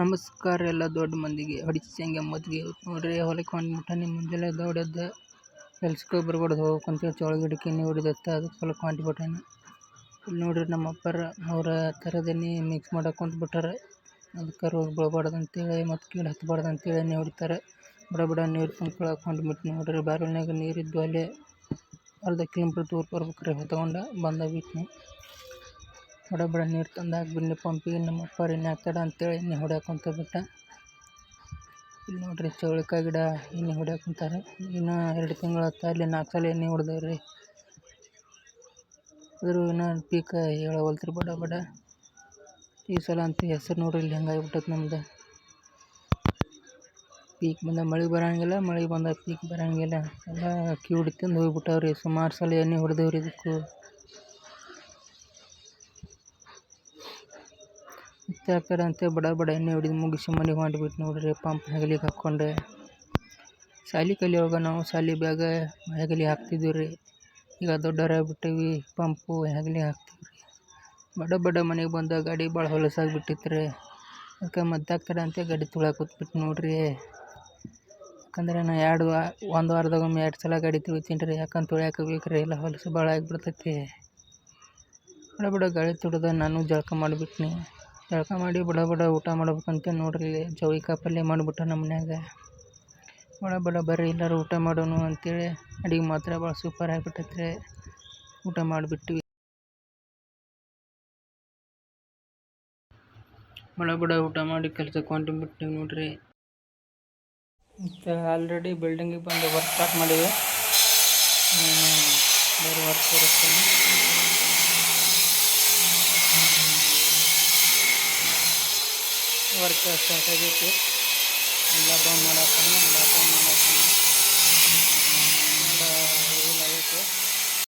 ನಮಸ್ಕಾರ ಎಲ್ಲ ದೊಡ್ಡ ಮಂದಿಗೆ ಹೊಡಿಸಂಗೆ ಮದ್ಗೆ ನೋಡ್ರಿ. ಹೊಲಕ್ಕೆ ಹೊಂಟ್ಬಿಟ್ಟಾನೆ ಮುಂಜಾನೆ ದೌಡದ್ದು ಕೆಲ್ಸಕ್ಕೆ ಬರ್ಬಾರ್ದು ಹೋಗ್ಬೇಕಂತ ಚೊಳಗೆ ಗಿಡಕ್ಕೆ ಎಣ್ಣೆ ಹೊಡಿದತ್ತ, ಅದಕ್ಕೆ ಹೊಲಕ್ಕೆ ಹೊಂಟ್ಬಿಟ್ಟಾನೆ ಇಲ್ಲಿ ನೋಡ್ರಿ ನಮ್ಮ ಅಪ್ಪರ ಅವರ ಥರದನ್ನೇ ಮಿಕ್ಸ್ ಮಾಡಕ್ಕೆ ಕುಂತ್ಬಿಟ್ಟಾರ ಅದಕ್ಕೆ ರೋಗ ಬೀಳಬಾರ್ದು ಅಂತೇಳಿ ಮತ್ತು ಕೀಳು ಹತ್ಬಾರ್ದು ಅಂತೇಳಿ ಎಣ್ಣೆ ಹೊಡಿತಾರೆ. ಬಡ ಬಡ ನೀರು ತುಂಬ್ಕೊಳಕ್ಕೆ ಹೊಂಟ್ಬಿಟ್ಟು ನೋಡ್ರಿ. ಬಾರಲ್ನಾಗ ನೀರಿದ್ದು ಅಲ್ಲೇ ಅರ್ಧ ಕಿಲೋಮೀಟ್ರ್ ದೂರ ಬರ್ಬೇಕ್ರಿ ಹೊತ್ಕೊಂಡು ಬಂದ ಬಿಟ್ನಿ. ಬಡ ಬಡ, ನೀರು ತಂದಾಗ ಹಾಕ್ಬಿಡ್ನಿ ಪಂಪಿಗೆ ನಮ್ಮ ಅಪ್ಪ ಎಣ್ಣೆ ಹಾಕ್ತಾರ ಅಂತೇಳಿ ಎಣ್ಣೆ ಹೊಡ್ಯಾಕ ಕುಂತ ಬಿಟ್ಟ ಇಲ್ಲಿ ನೋಡ್ರಿ ಚೌಳಿಕಾಯಿ ಗಿಡ ಎಣ್ಣೆ ಹೊಡ್ಯಾಕ ಕುಂತಾರೆ. ಇನ್ನೂ ಎರಡು ತಿಂಗಳು ಹತ್ತ ಅಲ್ಲಿ ನಾಲ್ಕು ಸಲ ಎಣ್ಣೆ ಹೊಡೆದವ್ರಿ. ಆದರೂ ಇನ್ನೂ ಪೀಕ ಹೇಳವಲ್ತ್ರಿ ಬಡ ಬಡ. ಈ ಸಲ ಅಂತೂ ಹೆಸರು ನೋಡ್ರಿ ಇಲ್ಲಿ ಹೆಂಗಾಗ್ಬಿಟ್ಟೈತೆ ನಮ್ದು. ಪೀಕ್ ಬಂದ ಮಳೆ ಬರಂಗಿಲ್ಲ, ಮಳೆ ಬಂದ ಪೀಕ್ ಬರಂಗಿಲ್ಲ. ಎಲ್ಲ ಕ್ಯೂಡ್ ತಿಂದು ಹೋಗ್ಬಿಟ್ಟವ್ರಿ. ಸುಮಾರು ಸಲ ಎಣ್ಣೆ ಹೊಡೆದೇವ್ರಿ ಇದಕ್ಕೂ ಮತ್ತೆ ಹಾಕ್ತಾರ ಅಂತ ಬಡ ಬಡ ಎಣ್ಣೆ ಹೊಡೆದು ಮುಗಿಸಿ ಮನೆಗೆ ಹೊಂಟ್ಬಿಟ್ಟು ನೋಡ್ರಿ, ಪಂಪ್ ಹೆಗಲಿಗೆ ಹಾಕ್ಕೊಂಡು ಶಾಲಿ ಕಲಿಯುವಾಗ ನಾವು ಶಾಲಿ ಬ್ಯಾಗ ಹೆಗಲಿಗೆ ಹಾಕ್ತಿದ್ವಿ ರೀ. ಈಗ ದೊಡ್ಡವರಾಗ್ಬಿಟ್ಟಿವಿ ಪಂಪು ಹೆಗಲಿಗೆ ಹಾಕ್ತೀವಿ ರೀ. ಬಡ ಬಡ ಮನೆಗೆ ಬಂದ ಗಾಡಿ ಭಾಳ ಹೊಲಸಾಗಿಬಿಟ್ಟಿತ್ತು ರೀ. ಅದಕ್ಕೆ ಮದ್ದಾಗ್ತಾರೆ ಅಂತ ಗಾಡಿ ತುಳಕ್ಕೆ ಕೂತ್ಬಿಟ್ಟು ನೋಡ್ರಿ. ಯಾಕಂದ್ರೆ ನಾ ಎರಡು ವಾ, ಒಂದು ವಾರದಾಗೊಮ್ಮೆ ಎರಡು ಸಲ ಗಾಡಿ ತುಳಿತೀನಿ ರೀ, ಯಾಕಂತ ತುಳ್ಯಾಕ ಬೇಕು ರೀ, ಎಲ್ಲ ಹೊಲಸು ಭಾಳ ಆಗಿಬಿಡ್ತೈತಿ. ಬಡ ಬಡ ಗಾಡಿ ತುಡ್ದ ನಾನು ಜಳಕ ಮಾಡಿಬಿಟ್ನಿ. ಜಳಕ ಮಾಡಿ ಬಡ ಬಡ ಊಟ ಮಾಡ್ಬೇಕಂತ ನೋಡ್ರಿ ಚೌಳಿಕಾಯಿ ಪಲ್ಯ ಮಾಡಿಬಿಟ್ಟ ನಮ್ಮ ಮನ್ಯಾಗ. ಬಡ ಬಡ ಬರ್ರಿ, ಎಲ್ಲರೂ ಊಟ ಮಾಡೋಣ ಅಂತೇಳಿ ಅಡಿಗೆ ಮಾತ್ರ ಭಾಳ ಸೂಪರ್ ಆಗಿಬಿಟ್ಟೈತೆ ರೀ ಊಟ ಮಾಡಿಬಿಟ್ವಿ. ಬಡ ಬಡ ಊಟ ಮಾಡಿ ಕೆಲ್ಸಕ್ಕೆ ಹೊಂಟಿಬಿಟ್ಟಿವಿ ನೋಡ್ರಿ. ಮತ್ತು ಆಲ್ರೆಡಿ ಬಿಲ್ಡಿಂಗಿಗೆ ಬಂದು ವರ್ಕ್ ಸ್ಟಾರ್ಟ್ ಮಾಡಿವೆ ಬೇರೆ ವರ್ಕ್ ಇರುತ್ತೆ. वर्क असं आता घेते